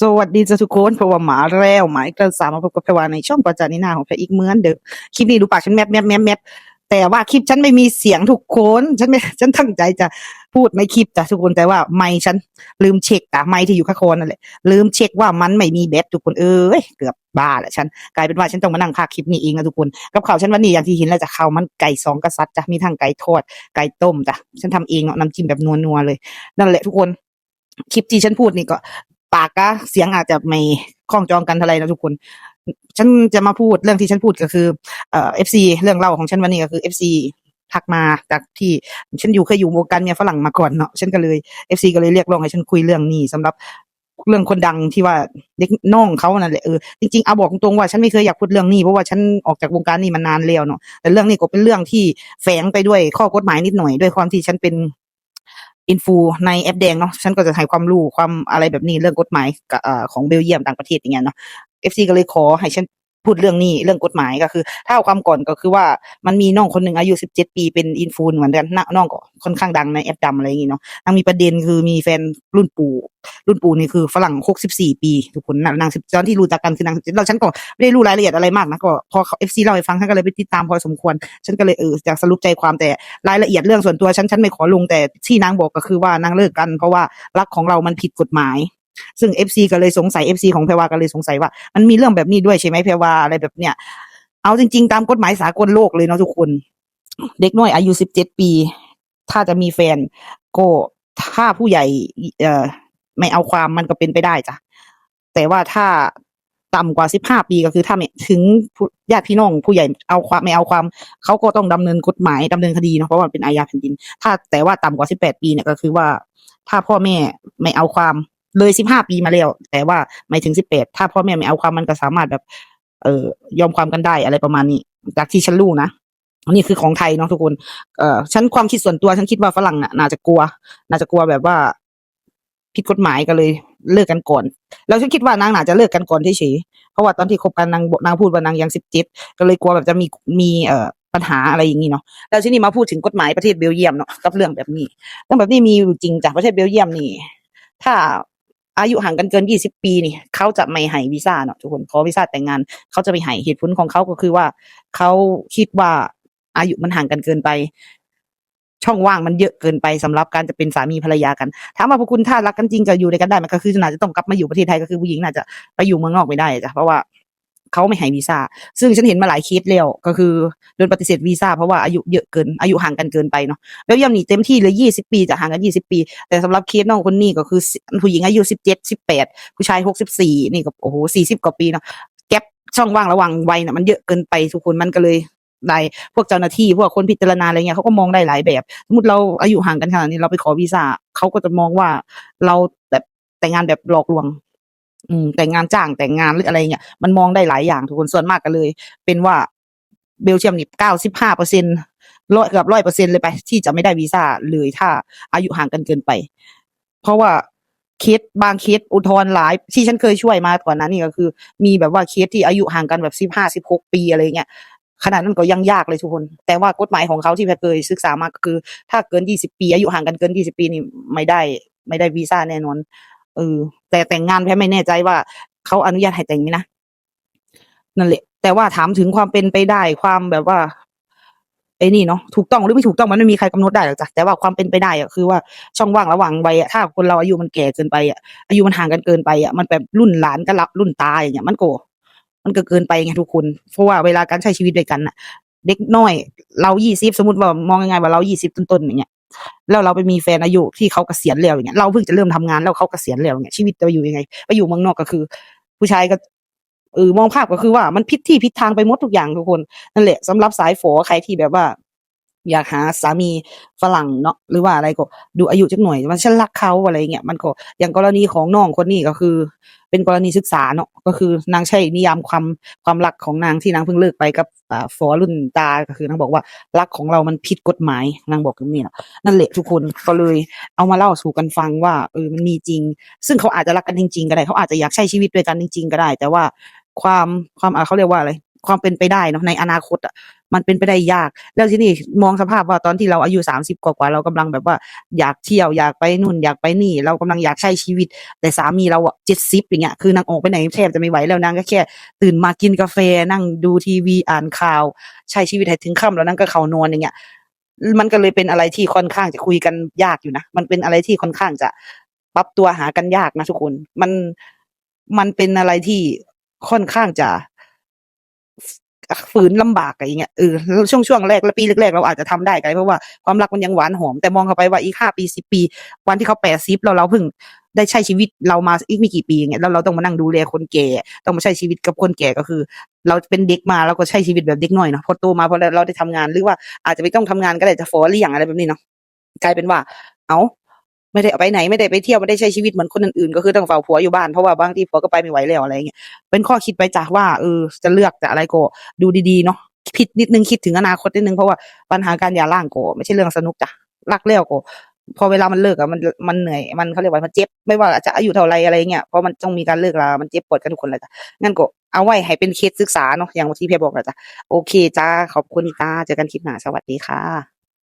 สวัสดีจ้าทุกคนเพราะว่าหมาแล้วหมาอีกแล้วสามาพบกับแพรวาในช่องประจานินาของแพรอีกเหมือนเดิมคลิปนี้ดูปากฉันแมบแมบแมบแมบแต่ว่าคลิปฉันไม่มีเสียงทุกคนฉันไม่ฉันตั้งใจจะพูดในคลิปจ้ะทุกคนแต่ว่าไม่ฉันลืมเช็คอะไม่ที่อยู่ข้างคนนั่นแหละลืมเช็คว่ามันไม่มีแบตทุกคนเอ้ยเกือบบ้าแหละฉันกลายเป็นว่าฉันต้องมานั่งพากคลิปนี้เองนะทุกคนกับข่าวฉันวันนี้อย่างที่เห็นแล้วจะข่าวมันไก่สองกษัตริย์จ้ะมีทั้งไก่ทอดไก่ต้มจ้ะฉันทำเองเนาะน้ำจิ้มแบบนัวๆเลย นั่นแหละทุกคนคลิปที่ฉันพูดนี่ก็ ปากก็เสียงอาจจะไม่คล้องจองกันเท่าไหรนะทุกคน ฉันจะมาพูดเรื่องที่ฉันพูดก็คือเอ่อฟซีเรื่องเล่าของฉันวันนี้ก็คือเอฟซีทักมาจากที่ฉันอยู่เคยอยู่วงการเมียฝรั่งมาก่อนเนาะฉันก็เลยเอฟซีก็เลยเรียกร้องให้ฉันคุยเรื่องนี้สำหรับเรื่องคนดังที่ว่าเด็กน้องเขานั่นแหละเออจริงๆเอาบอกตรงๆว่าฉันไม่เคยอยากพูดเรื่องนี้เพราะว่าฉันออกจากวงการนี้มานานแล้วเนาะแต่เรื่องนี้ก็เป็นเรื่องที่แฝงไปด้วยข้อกฎหมายนิดหน่อยด้วยความที่ฉันเป็น อินฟูในแอปแดงเนาะฉันก็จะให้ความรู้ความอะไรแบบนี้เรื่องกฎหมายกับของเบลเยียมต่างประเทศอย่างเงี้ยเนาะเอฟซีก็เลยขอให้ฉัน พูดเรื่องนี้เรื่องกฎหมายก็คือถ้าเอาความก่อนก็คือว่ามันมีน้องคนหนึ่งอายุสิบเจ็ดปีเป็นอินฟูเหมือนกันน้าน้องก็ค่อนข้างดังในแอปดำอะไรอย่างงี้เนาะนางมีประเด็นคือมีแฟนรุ่นปู่ รุ่นปู่นี่คือฝรั่งหกสิบสี่ปีทุกคนนางนางสิบตอนที่รู้จักกันคือนางเราฉันก็ไม่ได้รู้รายละเอียดอะไรมากนะก็พอเอฟซีเล่าให้ฟังฉันก็เลยไปติดตามพอสมควร ฉันก็เลยเอออยากสรุปใจความแต่รายละเอียดเรื่องส่วนตัวฉันฉันไม่ขอลงแต่ที่นางบอกก็คือว่านางเลิกกันเพราะว่ารักของเรามันผิดกฎหมาย ซึ่งเอฟซีก็เลยสงสัยเอฟซีของแพรวาก็เลยสงสัยว่า มันมีเรื่องแบบนี้ด้วยใช่ไหมแพรวาอะไรแบบเนี้ยเอาจริง ๆ ตามกฎหมายสากลโลกเลยเนาะทุกคน เด็กน้อยอายุสิบเจ็ดปี ถ้าจะมีแฟนก็ถ้าผู้ใหญ่ เอ่อไม่เอาความมันก็เป็นไปได้จ้ะแต่ว่าถ้าต่ำกว่าสิบห้าปีก็คือถ้าไม่ถึงญาติพี่น้องผู้ใหญ่เอาความไม่เอาความเขาก็ต้องดำเนินกฎหมายดำเนินคดีเนาะเพราะว่ามันเป็นอาญาแผ่นดิน ถ้าแต่ว่าต่ำกว่าสิบแปดปีเนี่ยก็คือว่า ถ้าพ่อแม่ไม่เอาความ เลยสิบห้าปีมาแล้ว แต่ว่าไม่ถึงสิบแปดถ้าพ่อแม่ไม่เอาความมันก็สามารถแบบ เออยอมความกันได้อะไรประมาณนี้ จากที่ฉันรู้นะนนี้คือของไทยเนาะทุกคนเอ่อฉันความคิดส่วนตัวฉันคิดว่าฝรั่งน่ะน่าจะกลัว น่าจะกลัวแบบว่าผิดกฎหมายก็เลยเลิกกันก่อน แล้วฉันคิดว่านางน่าจะเลิกกันก่อนเฉยๆเพราะว่าตอนที่คบกันนางนางพูดว่านางยังสิบเจ็ดก็เลยกลัวแบบจะมีมีเอ่อปัญหาอะไรอย่างนี้เนาะแล้วทีนี้มาพูดถึงกฎหมายประเทศเบลเยียมเนาะกับเรื่องแบบนี้เรื่องแบบนี้มีอยู่จริงจากประเทศเบลเยียมนี่ ถ้า อายุห่างกันเกินยี่สิบปีนี่เขาจะไม่ให้วีซ่าเนาะทุกคนขอวีซ่าแต่งงานเขาจะไม่ให้เหตุผลของเขาก็คือว่าเขาคิดว่าอายุมันห่างกันเกินไป ช่องว่างมันเยอะเกินไปสำหรับการจะเป็นสามีภรรยากันถามว่าพวกคุณถ้ารักกันจริงจะอยู่ด้วยกันได้มันก็คือน่าจะต้องกลับมาอยู่ประเทศไทยก็คือผู้หญิงน่าจะไปอยู่เมืองนอกไม่ได้จ้ะเพราะว่า เขาไม่ให้วีซ่า ซึ่งฉันเห็นมาหลายเคสแล้วก็คือโดนปฏิเสธวีซ่าเพราะว่าอายุเยอะเกินอายุห่างกันเกินไปเนาะแล้วยังนี่เต็มที่เลยยี่สิบปีจะห่างกันยี่สิบปี แต่สำหรับเคสน้องคนนี้ก็คือผู้หญิงอายุสิบเจ็ดสิบแปดผู้ชายหกสิบสี่นี่ก็โอ้โหสี่สิบกว่าปีเนาะแก็บช่องว่างระหว่างวัยน่ะมันเยอะเกินไปทุกคนมันก็เลยได้พวกเจ้าหน้าที่พวกคนพิจารณาอะไรเงี้ยเขาก็มองได้หลายแบบ สมมติเราอายุห่างกันขนาดนี้เราไปขอวีซ่าเขาก็จะมองว่าเราแบบแต่งงานแบบหลอกลวง อืมแต่งงานจ้างแต่งงานหรืออะไรเงี้ยมันมองได้หลายอย่างทุกคนส่วนมากก็เลย เป็นว่าเบลเยียมนี่เก้าสิบห้าเปอร์เซ็นร้อยเกือบร้อยเปอร์เซ็นเลยไป ที่จะไม่ได้วีซ่าเลยถ้าอายุห่างกันเกินไป เพราะว่าเคสบางเคสอุทธรณ์หลาย ที่ฉันเคยช่วยมาก่อนนั้นนี่ก็คือ มีแบบว่าเคสที่อายุห่างกันแบบสิบห้าสิบหกปีอะไรเงี้ยขนาดนั้นก็ยังยากเลยทุกคน แต่ว่ากฎหมายของเขาที่แพเคยศึกษามาก็คือ ถ้าเกินยี่สิบปีอายุห่างกันเกินยี่สิบปีนี่ไม่ได้ ไม่ได้วีซ่าแน่นอน เออ แต่แต่งงานแพรไม่แน่ใจว่าเขาอนุญาตให้แต่งไหมนะนั่นแหละ แต่ว่าถามถึงความเป็นไปได้ความแบบว่าไอ้นี่เนาะถูกต้องหรือไม่ถูกต้องมันไม่มีใครกำหนดได้หรอกจ้ะแต่ว่าความเป็นไปได้อะคือว่าช่องว่างระหว่างวัยอะถ้าคนเราอายุมันแก่เกินไปอะอายุมันห่างกันเกินไปอะมันแบบรุ่นหลานกับรับรุ่นตาอย่างเงี้ยมันโกมันก็เกินไปไงทุกคน เพราะว่าเวลาการใช้ชีวิตด้วยกันน่ะเด็กน้อย เรายี่สิบสมมติว่ามองยังไงว่าเรายี่สิบต้นๆอย่างเงี้ย แล้วเราไปมีแฟนอายุที่เขาเกษียณแล้วอย่างเงี้ยเราเพิ่งจะเริ่มทำงานแล้วเขาเกษียณแล้วอย่างเงี้ยชีวิตจะอยู่ยังไงไปอยู่เมืองนอกก็คือ ผู้ชายก็เออมองภาพก็คือว่ามันพิษที่พิษทางไปหมดทุกอย่างทุกคนนั่นแหละสำหรับสายฝอใครที่แบบว่า อยากหาสามีฝรั่งเนาะหรือว่าอะไรก็ดูอายุจักหน่อยว่าฉันรักเขาอะไรเงี้ยมันก็อย่างกรณีของน้องคนนี้ก็คือ เป็นกรณีศึกษาเนาะก็คือนางใช้นิยามความความรักของนางที่นางเพิ่งเลิกไปกับอ่าฝอรุ่นตาก็คือนางบอกว่ารักของเรามันผิดกฎหมายนางบอกอย่างนี้นะนั่นแหละทุกคนก็เลยเอามาเล่าสู่กันฟังว่าเออมันมีจริง ซึ่งเขาอาจจะรักกันจริงๆก็ได้เขาอาจจะอยากใช้ชีวิตด้วยกันจริง ๆ ก็ได้ แต่ว่าความความอ่าเขาเรียกว่าอะไร ความเป็นไปได้เนาะในอนาคตอะมันเป็นไปได้ยาก แล้วที่นี่มองสภาพว่าตอนที่เราอายุสามสิบกว่าเรากำลังแบบว่าอยากเที่ยวอยากไปนู่นอยากไปนี่ เรากำลังอยากใช้ชีวิต แต่สามีเราอะเจ็ดสิบอย่างเงี้ยคือนางออกไปไหนแทบจะไม่ไหวแล้วนางก็แค่ ตื่นมากินกาแฟนั่งดูทีวีอ่านข่าว ใช้ชีวิตให้ถึงค่ำแล้วนั่งก็เขานอนอย่างเงี้ยมันก็เลยเป็นอะไรที่ค่อนข้างจะคุยกันยากอยู่นะมันเป็นอะไรที่ค่อนข้างจะปรับตัวหากันยากนะทุกคน มันมันเป็นอะไรที่ค่อนข้างจะ ฝืนลำบากอะไรเงี้ยเออช่วงช่วงแรกและปีแรกๆเราอาจจะทำได้กันเพราะว่าความรักมันยังหวานหอมแต่มองเข้าไปว่าอีกห้าปีสิบปี วันที่เขาแปดสิบเราเราเพิ่งได้ใช้ชีวิตเรามาอีกไม่กี่ปีเงี้ยแล้วเราต้องมานั่งดูแลคนแก่ต้องมาใช้ชีวิตกับคนแก่ก็คือ เราเป็นเด็กมาเราก็ใช้ชีวิตแบบเด็กน้อยเนาะพอโตมาพอเราได้ทำงานหรือว่าอาจจะไม่ต้องทำงานก็ได้จะฟอเลี้ยงอะไรแบบนี้เนาะกลายเป็นว่า เอา ไม่ได้ออกไปไหนไม่ได้ไปเที่ยวไม่ได้ใช้ชีวิตเหมือนคนอื่นๆก็คือต้องเฝ้าผัวอยู่บ้านเพราะว่าบางทีผัวก็ไปไม่ไหวแล้วอะไรเงี้ยเป็นข้อคิดไปจากว่าเออจะเลือกจะอะไรก็ดูดีๆเนาะคิดนิดนึงคิดถึงอนาคตนิดนึงเพราะว่าปัญหาการหย่าร้างก็ไม่ใช่เรื่องสนุกจ้ะรักแล้วก็พอเวลามันเลิกอะมันมันเหนื่อยมันเขาเรียกว่ามันเจ็บไม่ว่าจะอายุเท่าไรอะไรเงี้ยเพราะมันต้องมีการเลิกลามันเจ็บปวดกันทุกคนเลยจ้ะงั้นก็เอาไว้ให้เป็นเคสศึกษาเนาะอย่างที่พี่บอกแหละจ้ะโอเคจ้าขอบคุณจ้าเจอกันคลิปหน้าสวัสดีค่ะ